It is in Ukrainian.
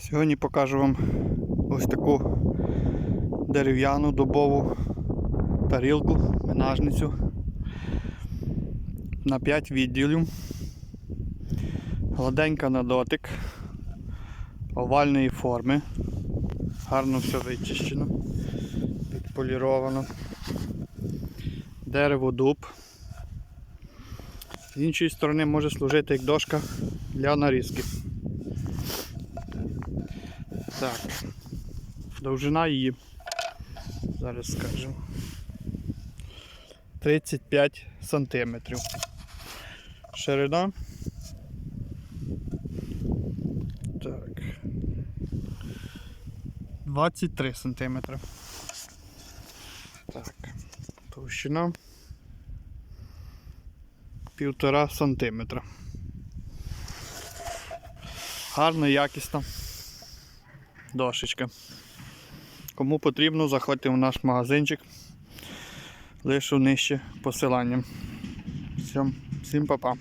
Сьогодні покажу вам ось таку дерев'яну добову тарілку, менажницю на 5 відділів. Гладенька на дотик, овальної форми. Гарно все вичищено, підполіровано. Дерево дуб. З іншої сторони може служити як дошка для нарізки. Так. Довжина її. Зараз скажемо. 35 сантиметрів. Ширина. Так. 23 сантиметри. Так. Товщина. Півтора сантиметра. Гарна, якісна дошечка. Кому потрібно, заходьте в наш магазинчик. Лишу нижче посиланням. Всім, всім па-па.